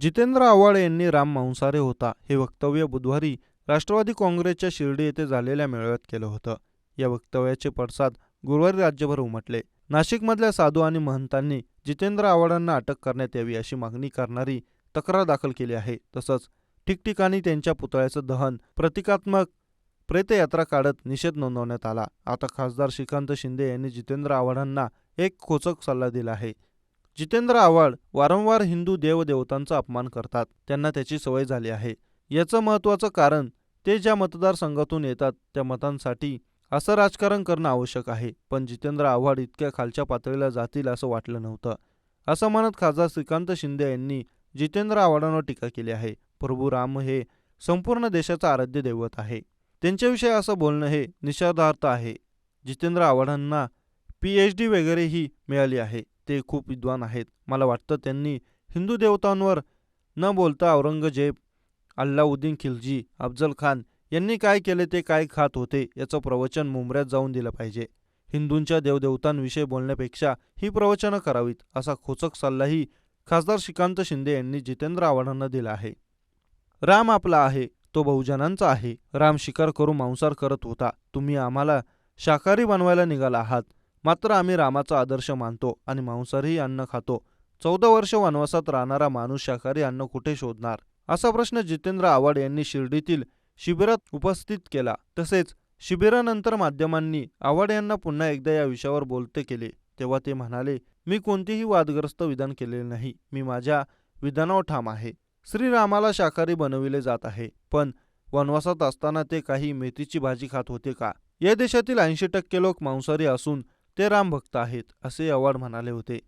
जितेंद्र आव्हाड यांनी राम मांसारे होता हे वक्तव्य बुधवारी राष्ट्रवादी काँग्रेसच्या शिर्डी येथे झालेल्या मेळाव्यात केलं होतं. या वक्तव्याचे पडसाद गुरुवारी राज्यभर उमटले. नाशिकमधल्या साधू आणि महंतांनी जितेंद्र आव्हाडांना अटक करण्यात यावी अशी मागणी करणारी तक्रार दाखल केली आहे. तसंच ठिकठिकाणी त्यांच्या पुतळ्याचं दहन प्रतिकात्मक प्रेतयात्रा काढत निषेध नोंदवण्यात आला. आता खासदार श्रीकांत शिंदे यांनी जितेंद्र आव्हाडांना एक खोचक सल्ला दिला आहे. जितेंद्र आव्हाड वारंवार हिंदू देवदेवतांचा अपमान करतात. त्यांना त्याची सवय झाली आहे. याचं महत्त्वाचं कारण ते ज्या मतदारसंघातून येतात त्या मतांसाठी असं राजकारण करणं आवश्यक आहे. पण जितेंद्र आव्हाड इतक्या खालच्या पातळीला जातील असं वाटलं नव्हतं. असं म्हणत खासदार श्रीकांत शिंदे यांनी जितेंद्र आव्हाडांवर टीका केली आहे. प्रभू राम हे संपूर्ण देशाचं आराध्य दैवत आहे. त्यांच्याविषयी असं बोलणं हे निषेधार्थ आहे. जितेंद्र आव्हाडांना पी एच डी वगैरेही मिळाली आहे. ते खूप विद्वान आहेत. मला वाटतं त्यांनी हिंदू देवतांवर न बोलता औरंगजेब अल्लाउद्दीन खिलजी अफजल खान यांनी काय केले ते काय खात होते याचं प्रवचन मुंबऱ्यात जाऊन दिलं पाहिजे. हिंदूंच्या देवदेवतांविषयी बोलण्यापेक्षा ही प्रवचनं करावीत असा खोचक सल्लाही खासदार श्रीकांत शिंदे यांनी जितेंद्र आव्हाडांना दिला आहे. राम आपला आहे तो बहुजनांचा आहे. राम शिकार करून मांसार करत होता. तुम्ही आम्हाला शाकाहारी बनवायला निघाला आहात. मात्र आम्ही रामाचा आदर्श मानतो आणि मांसाहारी अन्न खातो. चौदा वर्ष वनवासात राहणारा माणूस शाकाहारी अन्न कुठे शोधणार? असा प्रश्न जितेंद्र आव्हाड यांनी शिर्डीतील शिबिरात उपस्थित केला. तसेच शिबिरानंतर माध्यमांनी आव्हाड यांना पुन्हा एकदा या विषयावर बोलते केले. तेव्हा ते म्हणाले मी कोणतेही वादग्रस्त विधान केलेले नाही. मी माझ्या विधानावर ठाम आहे. श्रीरामाला शाकाहारी बनविले जात आहे. पण वनवासात असताना ते काही मेथीची भाजी खात होते का? या देशातील ऐंशी टक्के लोक मांसाहारी असून ते रामभक्त आहेत असे आव्हाड म्हणाले होते.